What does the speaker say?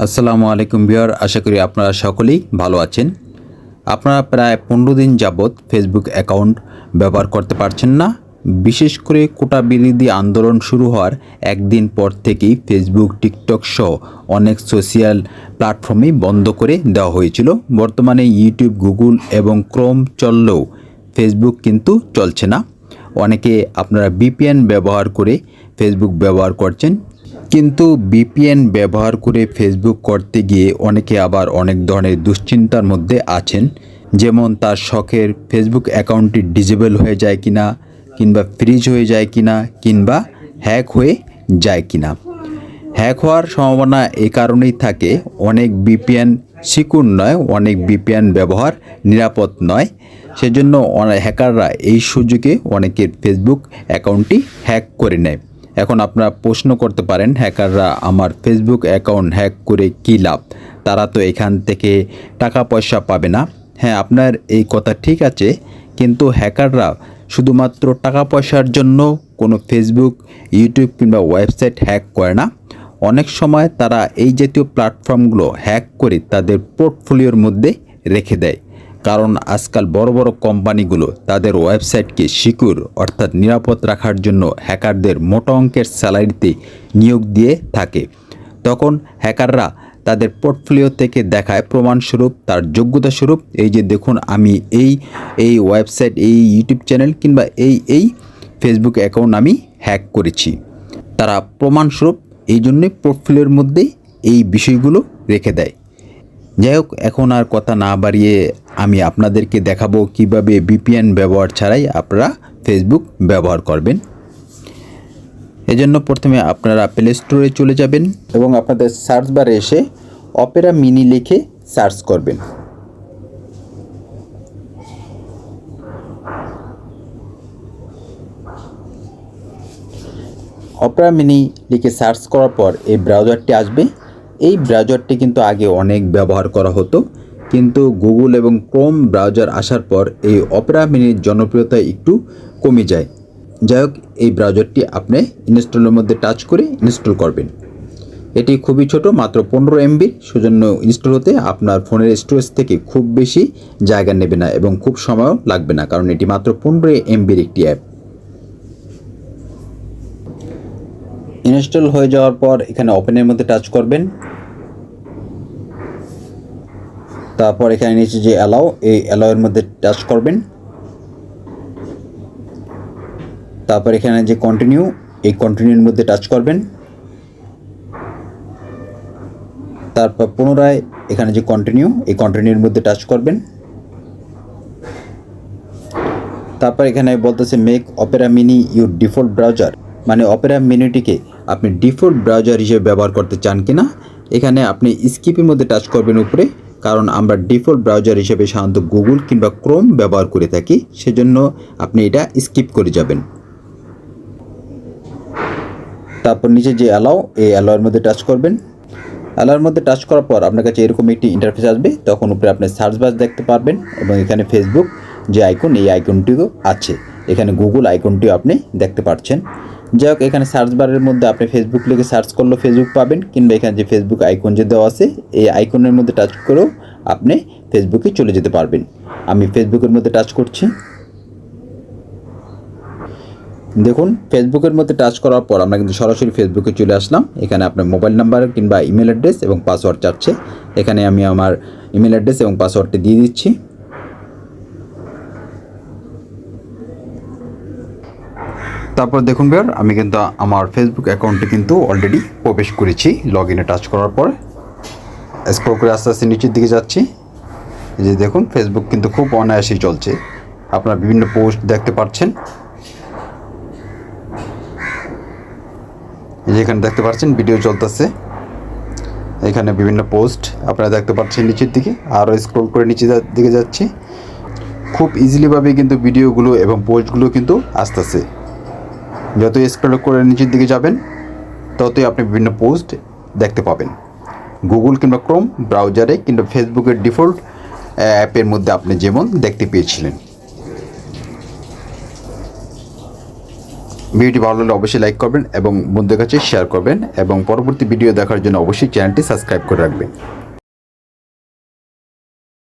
আসসালামু আলাইকুম বিয়ার আশা করি আপনারা সকলেই ভালো আছেন। আপনারা প্রায় পনেরো দিন যাবৎ ফেসবুক অ্যাকাউন্ট ব্যবহার করতে পারছেন না। বিশেষ করে কোটা বিরোধী আন্দোলন শুরু হওয়ার একদিন পর থেকেই ফেসবুক টিকটক সহ অনেক সোশ্যাল প্ল্যাটফর্মই বন্ধ করে দেওয়া হয়েছিল। বর্তমানে ইউটিউব গুগল এবং ক্রোম চললেও ফেসবুক কিন্তু চলছে না। অনেকে আপনারা বিপিএন ব্যবহার করে ফেসবুক ব্যবহার করছেন। কিন্তু বিপিএন ব্যবহার করে ফেসবুক করতে গিয়ে অনেকে আবার অনেক ধরনের দুশ্চিন্তার মধ্যে আছেন, যেমন তার শখের ফেসবুক অ্যাকাউন্টটি ডিজেবল হয়ে যায় কিনা, কিংবা ফ্রিজ হয়ে যায় কিনা, কিংবা হ্যাক হয়ে যায় কিনা। হ্যাক হওয়ার সম্ভাবনা এ কারণেই থাকে, অনেক বিপিএন সিকুর নয়, অনেক বিপিএন ব্যবহার নিরাপদ নয়। সেজন্য হ্যাকাররা এই সুযোগে অনেকের ফেসবুক অ্যাকাউন্টটি হ্যাক করে নেয়। এখন আপনারা প্রশ্ন করতে পারেন, হ্যাকাররা আমার ফেসবুক অ্যাকাউন্ট হ্যাক করে কী লাভ? তারা তো এখান থেকে টাকা পয়সা পাবে না। হ্যাঁ আপনার এই কথা ঠিক আছে, কিন্তু হ্যাকাররা শুধুমাত্র টাকা পয়সার জন্য কোনো ফেসবুক ইউটিউব কিংবা ওয়েবসাইট হ্যাক করে না। অনেক সময় তারা এই জাতীয় প্ল্যাটফর্মগুলো হ্যাক করে তাদের পোর্টফোলিওর মধ্যে রেখে দেয়। কারণ আজকাল বড় বড় কোম্পানিগুলো তাদের ওয়েবসাইটকে সিকিউর অর্থাৎ নিরাপদ রাখার জন্য হ্যাকারদের মোটা অঙ্কের স্যালারিতে নিয়োগ দিয়ে থাকে। তখন হ্যাকাররা তাদের পোর্টফোলিও থেকে দেখায় প্রমাণস্বরূপ, তার যোগ্যতা স্বরূপ এই যে দেখুন, আমি এই এই ওয়েবসাইট, এই ইউটিউব চ্যানেল কিংবা এই এই ফেসবুক অ্যাকাউন্ট আমি হ্যাক করেছি। তারা প্রমাণস্বরূপ, এই জন্যে পোর্টফোলিওর মধ্যেই এই বিষয়গুলো রেখে দেয়। যাই হোক এখন আর কথা না বাড়িয়ে আমি আপনাদেরকে দেখাবো কীভাবে বিপিএন ব্যবহার ছাড়াই আপনারা ফেসবুক ব্যবহার করবেন। এজন্য প্রথমে আপনারা প্লে স্টোরে চলে যাবেন এবং আপনাদের সার্চ বারে এসে অপেরা মিনি লিখে সার্চ করবেন। অপেরা মিনি লিখে সার্চ করার পর এই ব্রাউজারটি আসবে। এই ব্রাউজারটি কিন্তু আগে অনেক ব্যবহার করা হতো, কিন্তু গুগল এবং ক্রোম ব্রাউজার আসার পর এই অপেরা মিনির জনপ্রিয়তা একটু কমে যায়। যাই হোক এই ব্রাউজারটি আপনি ইনস্টলের মধ্যে টাচ করে ইনস্টল করবেন। এটি খুবই ছোট, মাত্র পনেরো এমবির সেজন্য ইনস্টল হতে আপনার ফোনের স্টোরেজ থেকে খুব বেশি জায়গা নেবে না এবং খুব সময়ও লাগবে না, কারণ এটি মাত্র পনেরো এমবির একটি অ্যাপ ইনস্টল হয়ে যাওয়ার পর এখানে ওপেনের মধ্যে টাচ করবেন। তারপর এখানে নিচে যে অ্যালাও এই অ্যালাওয়ের মধ্যে টাচ করবেন। তারপর এখানে যে কন্টিনিউ এই কন্টিনিউর মধ্যে টাচ করবেন। তারপর পুনরায় এখানে যে কন্টিনিউ এই কন্টিনিউর মধ্যে টাচ করবেন। তারপর এখানে বলতেছে make Opera mini your default browser মানে অপেরা মিনিটিকে আপনি ডিফল্ট ব্রাউজার হিসেবে ব্যবহার করতে চান কিনা, এখানে আপনি স্কিপের মধ্যে টাচ করবেন উপরে, কারণ আমরা ডিফল্ট ব্রাউজার হিসেবে সাধারণত গুগল কিংবা ক্রোম ব্যবহার করে থাকি, সেজন্য আপনি এটা স্কিপ করে যাবেন। তারপর নিচে যে অ্যালাও এই অ্যালাওয়ের মধ্যে টাচ করবেন। অ্যালাওয়ের মধ্যে টাচ করার পর আপনার কাছে এরকম একটি ইন্টারফেস আসবে, তখন উপরে আপনি সার্চ বাস দেখতে পারবেন এবং এখানে ফেসবুক যে আইকন এই আইকনটিও আছে। এখানে গুগল আইকনটিও আপনি দেখতে পাচ্ছেন যাই হোক এখানে সার্চ বারের মধ্যে আপনি ফেসবুক লিখে সার্চ করলেও ফেসবুক পাবেন, কিংবা এখানে যে ফেসবুক আইকন যে দেওয়া আছে, এই আইকনের মধ্যে টাচ করেও আপনি ফেসবুকে চলে যেতে পারবেন। আমি ফেসবুকের মধ্যে টাচ করছি। দেখুন ফেসবুকের মধ্যে টাচ করার পর আমরা কিন্তু সরাসরি ফেসবুকে চলে আসলাম। এখানে আপনার মোবাইল নাম্বার কিংবা ইমেল অ্যাড্রেস এবং পাসওয়ার্ড চাচ্ছে। এখানে আমি আমার ইমেল অ্যাড্রেস এবং পাসওয়ার্ডটি দিয়ে দিচ্ছি। তারপর দেখুন বের আমি কিন্তু আমার ফেসবুক অ্যাকাউন্টে কিন্তু অলরেডি প্রবেশ করেছি লগ ইনে টাচ করার পর। স্ক্রল করে আস্তে আস্তে নিচের দিকে যাচ্ছি। এই যে দেখুন ফেসবুক কিন্তু খুব অনায়াসেই চলছে। আপনারা বিভিন্ন পোস্ট দেখতে পাচ্ছেন। এই যে এখানে দেখতে পাচ্ছেন ভিডিও চলতেছে। এখানে বিভিন্ন পোস্ট আপনারা দেখতে পাচ্ছেন নিচের দিকে। আরও স্ক্রল করে নিচের দিকে যাচ্ছি। খুব ইজিলিভাবে কিন্তু ভিডিওগুলো এবং পোস্টগুলো কিন্তু আসতেছে। যতই স্ক্রল করে নিচের দিকে যাবেন, ততই আপনি বিভিন্ন পোস্ট দেখতে পাবেন। গুগল কিংবা ক্রোম ব্রাউজারে কিংবা ফেসবুকের ডিফল্ট অ্যাপের মধ্যে আপনি যেমন দেখতে পেয়েছিলেন। ভিডিওটি ভালো লাগলে অবশ্যই লাইক করবেন এবং বন্ধুদের কাছে শেয়ার করবেন এবং পরবর্তী ভিডিও দেখার জন্য অবশ্যই চ্যানেলটি সাবস্ক্রাইব করে রাখবেন।